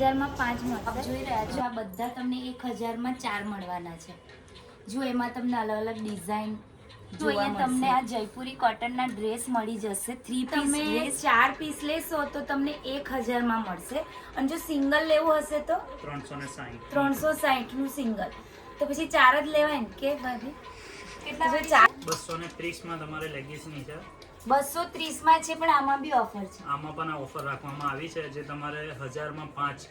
હજારમાં પાંચ મળશે જોઈ રહ્યા છો. આ બધા તમને એક હજારમાં ચાર મળવાના છે. જો એમાં તમને અલગ અલગ ડિઝાઇન તો અહીંયા તમને આ જયપુરી કોટનના ડ્રેસ મળી જશે. થ્રી તમે ચાર પીસ લેશો તો તમને એક હજારમાં મળશે. અને જો સિંગલ લેવું હશે તો? ત્રણસો ને સાહીઠ. ત્રણસો સાહીઠનું સિંગલ. તો પછી ચાર જ લેવાય ને કે ભાભી? કેટલા ચાર બસો ને ત્રીસમાં તમારે લેગીસની છે બસો ત્રીસમાં છે પણ આમાં બી ઓફર છે. આમાં પણ ઓફર રાખવામાં આવી છે જે તમારે હજારમાં પાંચ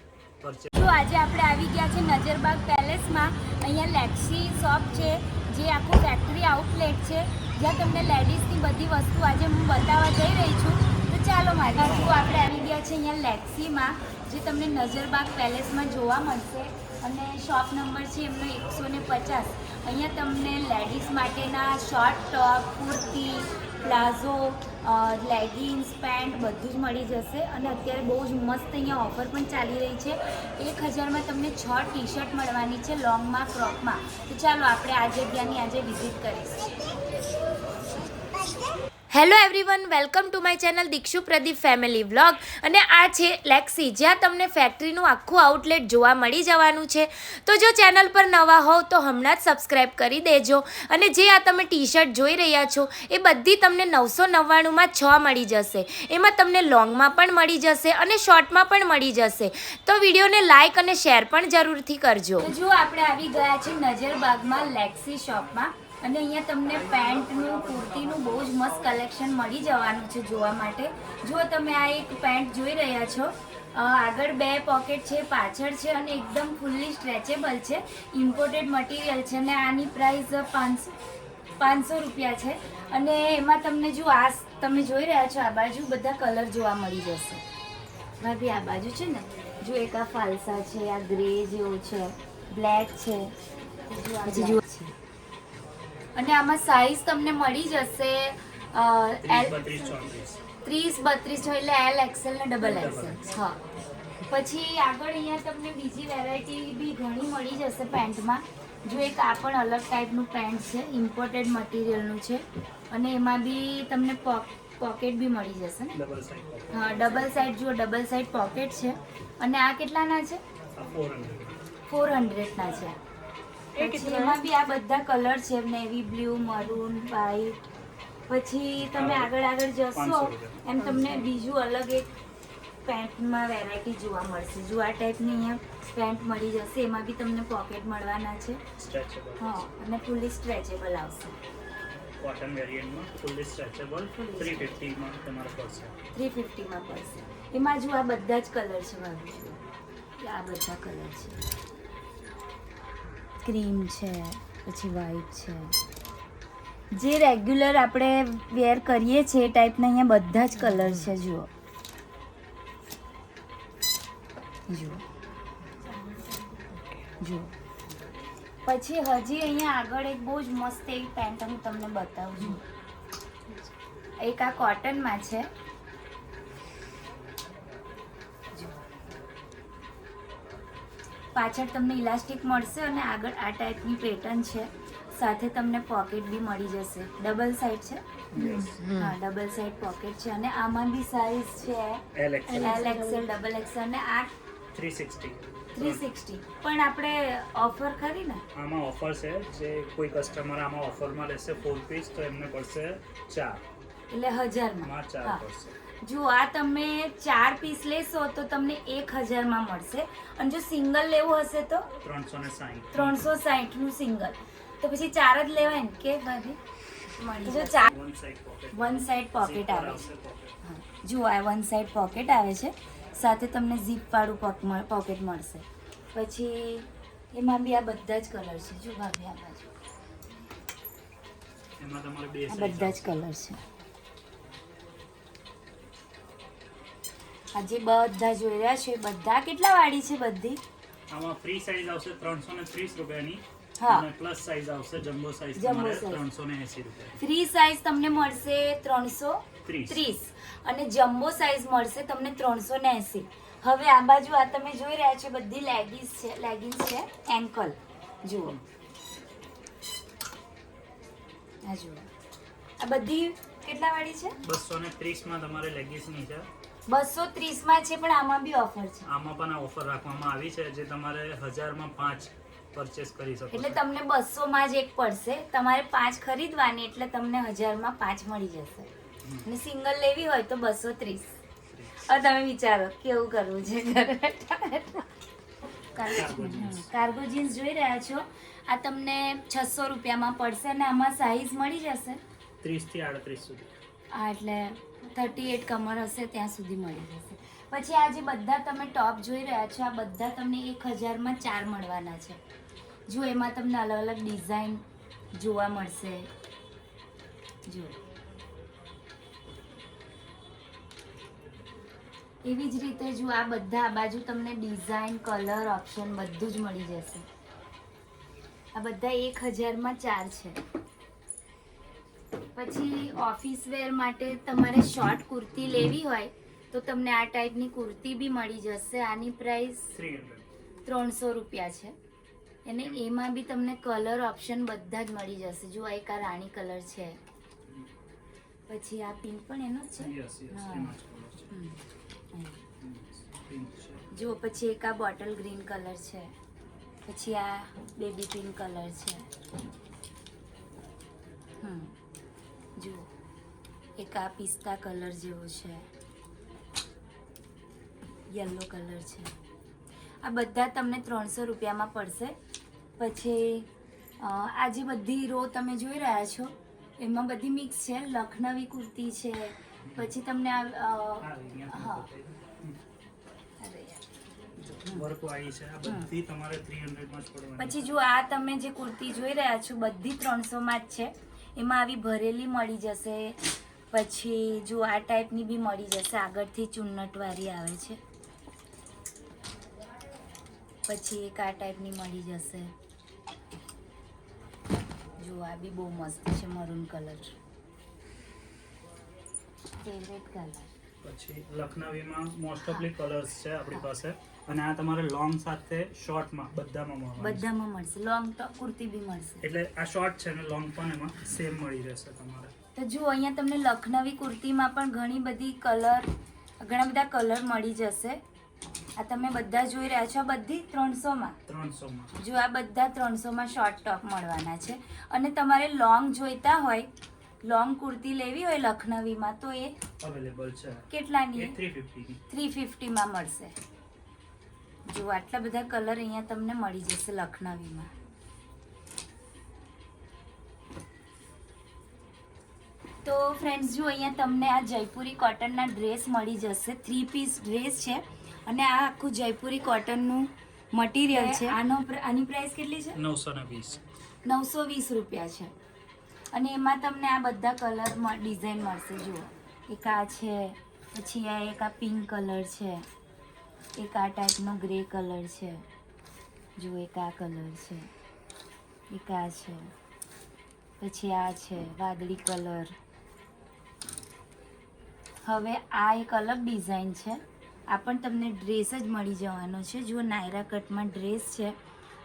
પરચે તો આજે આપણે આવી ગયા છે નજરબાગ પેલેસમાં અહીંયા લેક્સી શોપ છે જે આખું ફેક્ટરી આઉટલેટ છે જ્યાં તમને લેડીઝની બધી વસ્તુ આજે હું બતાવવા જઈ રહી છું. તો ચાલો મારી વસ્તુ આપણે આવી ગયા છે અહીંયા લેક્સીમાં જે તમને નજરબાગ પેલેસમાં જોવા મળશે. અને શોપ નંબર છે એમનો એકસો ને પચાસ. અહીંયા તમને લેડીઝ માટેના short top kurti palazzo leggings, pant બધું જ મળી જશે અને અત્યારે બહુ જ મસ્ત અહીંયા ઓફર પણ ચાલી રહી છે. એક હજારમાં તમને છ ટી શર્ટ મળવાની છે લોંગમાં ક્રોપમાં તો ચાલો આપણે આ જગ્યાની આજે વિઝિટ કરીશું hello everyone, welcome to my channel Dikshu Pradeep family vlog. અને આ છે લેક્સી જ્યાં તમને ફેક્ટરીનું આખું આઉટલેટ જોવા મળી જવાનું છે. તો જો ચેનલ પર નવા હોવ તો હમણાં જ સબસ્ક્રાઈબ કરી દેજો. અને જે આ તમે ટી શર્ટ જોઈ રહ્યા છો, એ બધી તમને નવસો નવ્વાણુંમાં છ મળી જશે. એમાં તમને લોંગમાં પણ મળી જશે અને શોર્ટમાં પણ મળી જશે. તો વિડીયોને લાઇક અને શેર પણ જરૂરથી કરજો. જો આપણે આવી ગયા છે નજરબાગમાં લેક્સી શોપમાં અને અહીંયા તમને પેન્ટનું કુર્તીનું બહુ જ મસ્ત કલેક્શન મળી જવાનું છે જોવા માટે. જો તમે આ એક પેન્ટ જોઈ રહ્યા છો આગળ બે પોકેટ છે પાછળ છે અને એકદમ ફૂલ્લી સ્ટ્રેચેબલ છે. ઇમ્પોર્ટેડ મટીરિયલ છે અને આની પ્રાઇસ પાંચસો પાંચસો રૂપિયા છે. અને એમાં તમને જો આ તમે જોઈ રહ્યા છો આ બાજુ બધા કલર જોવા મળી જશે. ભાભી આ બાજુ છે ને જો એક આ ફાલસા છે આ ગ્રે જેવો છે બ્લેક છે. પછી જુઓ અને આમાં સાઈઝ તમને મળી જશે એલ ત્રીસ બત્રીસ હોય એટલે એલ એક્સેલ ને ડબલ એક્સેલ હા. પછી આગળ અહીંયા તમને બીજી વેરાયટી બી ઘણી મળી જશે પેન્ટમાં જો એક આ પણ અલગ ટાઈપનું પેન્ટ છે ઇમ્પોર્ટેડ મટીરિયલનું છે. અને એમાં બી તમને પોકેટ બી મળી જશે ને? હા ડબલ સાઈડ જુઓ ડબલ સાઈડ પોકેટ છે. અને આ કેટલાના છે? ફોર હંડ્રેડના છે. એમાં બી આ બધા કલર છે નેવી બ્લુ મરૂન વ્હાઈટ. પછી તમે આગળ આગળ જશો એમ તમને બીજું અલગ એક પેન્ટમાં વેરાયટી જોવા મળશે. જો આ ટાઈપની અહીંયા પેન્ટ મળી જશે એમાં બી તમને પોકેટ મળવાના છે. હા અને ફૂલી સ્ટ્રેચેબલ આવશે. કોટન વેરિયન્ટમાં ફૂલી સ્ટ્રેચેબલ થ્રી ફિફ્ટીમાં તમારે પડશે. થ્રી ફિફ્ટીમાં પડશે. એમાં જો આ બધા જ કલર છે મારું આ બધા કલર છે. ક્રીમ છે, પછી વ્હાઈટ છે. જે રેગ્યુલર આપણે વેર કરીએ છીએ એ ટાઈપના અહીંયા બધા જ કલર છે, જુઓ. જુઓ. જુઓ. પછી હજી અહીંયા આગળ એક બહુ જ મસ્ત એવી પેન્ટ હું તમને બતાવું છું. એક આ કોટનમાં છે. પાછળ તમને ઇલાસ્ટિક મળશે અને આગળ આ ટાઈપની પેટર્ન છે. સાથે તમને પોકેટ બી મળી જશે. ડબલ સાઈડ છે? હા ડબલ સાઈડ પોકેટ છે અને આમાં બી સાઈઝ છે એલ એક્સેલ ડબલ એક્સેલ અને આ થ્રી સિક્સટી થ્રી સિક્સટી પણ આપણે ઓફર ખરી ને? આમાં ઓફર છે. જે કોઈ કસ્ટમર આમાં ઓફરમાં લેશે ફોર પીસ તો એમને પડશે ચાર. એટલે હજારમાં. માં ચાર પડશે. જો આ તમે ચાર પીસ લેશો તો તમને એક હજારમાં મળશે. અને જો સિંગલ લેવું હશે તો? ત્રણસો ને સાહીઠ ત્રણસો સાહીઠનું સિંગલ. તો પછી ચાર જ લેવાય ને કે ભાભી? જો ચાર one side pocket one side pocket આવે છે. જુઓ આ વન સાઈડ પોકેટ આવે છે. સાથે તમને ઝીપ વાળું પોકેટ મળશે. પછી એમાં બી આ બધા જ કલર છે. જો ભાભી આ બાજુ. બધા જ કલર છે. આ જે બધા જોઈ રહ્યા છે. બધા કેટલા વાળી છે બધી? આમાં ફ્રી સાઈઝ આવશે ત્રણસો ને ત્રીસ રૂપિયાની. હા. પ્લસ સાઈઝ આવશે જમ્બો સાઈઝ તમારે ને એસી રૂપિયા. ફ્રી સાઈઝ તમને મળશે ત્રણસો ત્રીસ. ત્રીસ. અને જમ્બો સાઈઝ મળશે તમને ત્રણસો ને એંસી. હવે આ બાજુ આ તમે જોઈ રહ્યા છો બધી લેગીસ છે લેગિન્સ છે. એન્કલ જુઓ. આ જુઓ. આ બધી કેટલા વાળી છે? બસો ને ત્રીસમાં લેગીસની છે. બસો ત્રીસમાં છે પણ આમાં બી ઓફર છે. આમાં પણ આ ઓફર રાખવામાં આવી છે જે તમારે હજારમાં પાંચ પરચેસ કરી શકો એટલે તમને બસોમાં જ એક પડશે. તમારે પાંચ ખરીદવાની એટલે તમને હજારમાં પાંચ મળી જશે. અને સિંગલ લેવી હોય તો બસો ત્રીસ. હવે તમે વિચારો કેવું કરવું છે. Cargo jeans. જોઈ રહ્યા છો. આ તમને છસો રૂપિયામાં પડશે અને આમાં સાઈઝ મળી જશે? ત્રીસથી આડત્રીસ સુધી. આ એટલે થર્ટી એટ કમર હશે, ત્યાં સુધી મળી જશે. પછી આ જે બધા તમે ટોપ જોઈ રહ્યા છો, આ બધા તમને એક હજારમાં ચાર મળવાના છે. જો એમાં તમને અલગ અલગ ડિઝાઇન જોવા મળશે. જો. એવી જ રીતે જો આ બધા આ બાજુ તમને ડિઝાઇન કલર ઓપ્શન બધું જ મળી જશે. આ બધા એક હજારમાં ચાર છે. પછી ઓફિસ વેર માટે તમારે શોર્ટ કુર્તી લેવી હોય તો તમને આ ટાઈપની કુર્તી બી મળી જશે. આની પ્રાઇસ ત્રણસો રૂપિયા છે. અને એમાં. બી તમને કલર ઓપ્શન બધા જ મળી જશે. જો એક આ રાણી કલર છે. પછી આ પિંક પણ એનો છે? જો પછી એક આ બોટલ ગ્રીન કલર છે. પછી આ બેબી પિંક કલર છે. એક પિસ્તા કલર જેવો છે. યલો કલર છે. આ બધા તમને ત્રણસો રૂપિયામાં પડશે. પછી આ જે બધી રો તમે જોઈ રહ્યા છો એમાં બધી મિક્સ છે. લખનવી કુર્તી છે. પછી તમને આ હા. પછી જો આ તમે જે કુર્તી જોઈ રહ્યા છો બધી ત્રણસોમાં જ છે. એમાં આવી ભરેલી મળી જશે. પછી જો આ ટાઈપની બી મળી જશે. આગળથી ચુન્નટવાળી આવે છે. પછી એક આ ટાઈપની મળી જશે. જો આ બી બહુ મસ્ત છે મરૂન કલર. ફેવરેટ કલર પછી લખનવીમાં મોસ્ટ ઓફલી કલર્સ છે આપણી પાસે. અને આ તમારે લોંગ સાથે શોર્ટમાં બધામાં મળશે બધામાં મળશે. લોંગ તો કુર્તી બી મળશે. એટલે આ શોર્ટ છે ને લોંગ પણ એમાં સેમ મળી રહેશે તમારે. તો જુઓ અહીંયા તમને લખનવી કુર્તીમાં પણ ઘણી બધી કલર ઘણા બધા કલર મળી જશે. આ તમે બધા જોઈ રહ્યા છો આ બધી ત્રણસોમાં? ત્રણસોમાં. જો આ બધા ત્રણસોમાં શોર્ટ ટોપ મળવાના છે. અને તમારે લોંગ જોઈતા હોય લોંગ કુર્તી લેવી હોય લખનવીમાં તો એ અવેલેબલ છે. કેટલાની? થ્રી થ્રી ફિફ્ટીમાં મળશે. જો આટલા બધા કલર અહીંયા તમને મળી જશે લખનવીમાં. તો ફ્રેન્ડ્સ જો અહીંયા તમને આ જયપુરી કોટનના ડ્રેસ મળી જશે થ્રી પીસ ડ્રેસ છે અને આ આખું જયપુરી કોટનનું મટીરિયલ છે. આનો આની પ્રાઇસ કેટલી છે? નવસો ને વીસ. નવસો વીસ રૂપિયા છે. અને એમાં તમને આ બધા કલર ડિઝાઇન મળશે જુઓ. એક આ છે પછી આ એક આ પિંક કલર છે. એક આ ટાઈપનો ગ્રે કલર છે. જુઓ એક આ કલર છે. એક આ છે. પછી આ છે વાદળી કલર હવે આ એક અલગ ડિઝાઇન છે. આ પણ તમને ડ્રેસ જ મળી જવાનો છે. જો નાયરા કટમાં ડ્રેસ છે.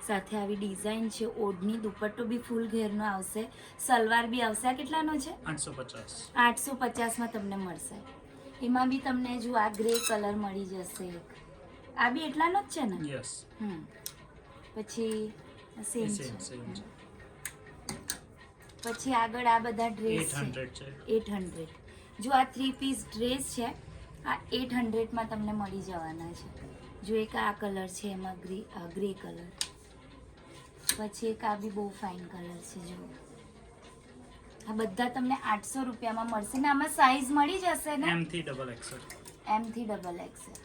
સાથે આવી ડિઝાઇન છે. ઓઢની દુપટ્ટો બી ફૂલ ઘેરનો આવશે. સલવાર બી આવશે. આ કેટલાનો છે? આઠસો પચાસ. આઠસો પચાસમાં તમને મળશે. એમાં બી તમને જો આ ગ્રે કલર મળી જશે આ બી એટલાનો જ છે ને? યસ. હમ. પછી સેમ છે. પછી આગળ આ બધા ડ્રેસ છે. Eight hundred. જો આ થ્રી પીસ ડ્રેસ છે આ એટ હંડ્રેડમાં તમને મળી જવાના છે. જો એક આ કલર છે એમાં ગ્રે ગ્રે કલર પછી એક આ બી બહુ ફાઇન કલર છે જો. આ બધા તમને આઠસો રૂપિયામાં મળશે ને આમાં સાઇઝ મળી જશે ને? એમ થી ડબલ એક્સેલ એમથી ડબલ એક્સેલ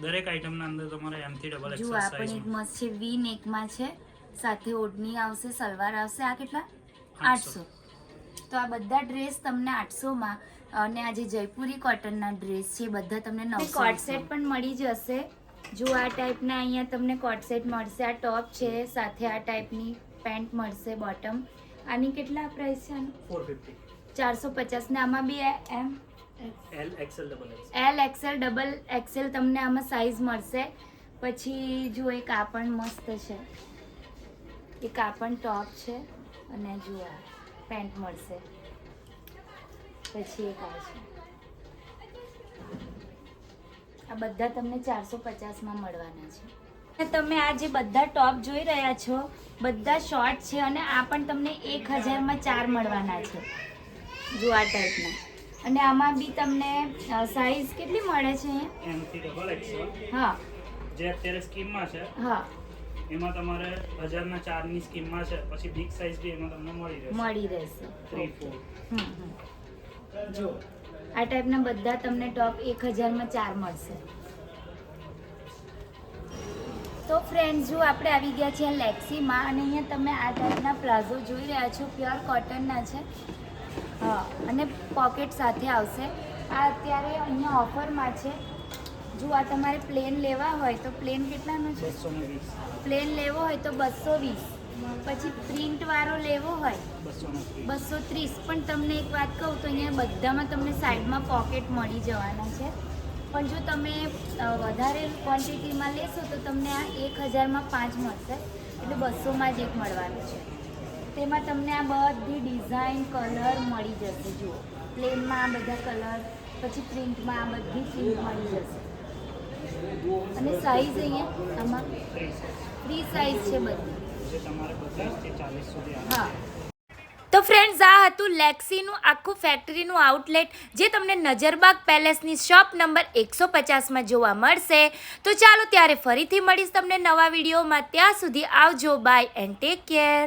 દરેક આઇટમના અંદર તમારે એમ થી ડબલ જો એક્સેલ આ પણ એક મસ્ત છે વી નેકમાં છે સાથે ઓઢણી આવશે સલવાર આવશે આ કેટલા? આઠસો. આઠસો તો આ બધા ડ્રેસ તમને આઠસોમાં અને આ જે જયપુરી કોટનના ડ્રેસ છે એ બધા તમને નવ કોટ સેટ પણ મળી જશે. જો આ ટાઈપના અહીંયા તમને કોટ સેટ મળશે. આ ટોપ છે સાથે આ ટાઈપની પેન્ટ મળશે બોટમ આની કેટલા પ્રાઇસ છે આનું? ફોર ફિફ્ટી ચારસો પચાસ ને આમાં બી એમ? L XL double XL L XL double XL તમને આમાં સાઈઝ મળશે. પછી જો એક આ પણ મસ્ત છે. એક આ પણ ટોપ છે. અને જુઓ પેન્ટ મળશે. પછી એક આ છે. આ બધા તમને ચારસો પચાસમાં મળવાના છે. તમે આ જે બધા ટોપ જોઈ રહ્યા છો બધા શોર્ટ છે અને આ પણ તમને એક હજારમાં ચાર મળવાના છે. જો આ ટાઈપના અને આમાં બી તમને સાઈઝ કેટલી મળે છે? હા. જે અત્યારે સ્કીમમાં છે હા. એમાં તમારે હજારના ચારની સ્કીમમાં છે પછી બિગ સાઇઝ બી એમાં તમને મળી રહેશે. મળી રહેશે. Three four. જો આ ટાઈપના બધા તમને ટોપ એક હજારમાં ચાર મળશે. તો ફ્રેન્ડ જો આપણે આવી ગયા છીએ લેક્સીમાં અને અહીંયા તમે આ ટાઈપના પ્લાઝો જોઈ રહ્યા છો પ્યોર કોટનના છે. હા અને પોકેટ સાથે આવશે. આ અત્યારે અહીંયા ઓફરમાં છે. જો આ તમારે પ્લેન લેવા હોય તો પ્લેન કેટલાનો છે? પ્લેન લેવો હોય તો બસો વીસ. પછી પ્રિન્ટ વાળો લેવો હોય બસો ત્રીસ. પણ તમને એક વાત કહું તો અહીંયા બધામાં તમને સાઈડમાં પોકેટ મળી જવાના છે. પણ જો તમે વધારે ક્વોન્ટિટીમાં લેશો તો તમને આ એક હજારમાં પાંચ મળશે. એટલે બસોમાં જ એક મળવાનું છે. તેમાં તમને આ બધી ડિઝાઇન કલર મળી જશે જુઓ. પ્લેનમાં આ બધા કલર પછી પ્રિન્ટમાં આ બધી પ્રિન્ટ મળી જશે. અને સાઈઝ અહીંયા આમાં ફ્રી સાઈઝ છે બધી. હા. તો ફ્રેન્ડ્સ આ હતું લેક્સીનું આખું ફેક્ટરીનું આઉટલેટ જે તમને નજરબાગ પેલેસની શોપ નંબર એકસો પચાસમાં જોવા મળશે. તો ચાલો ત્યારે ફરીથી મળીશ તમને નવા વિડીયોમાં. ત્યાં સુધી આવજો. By and take care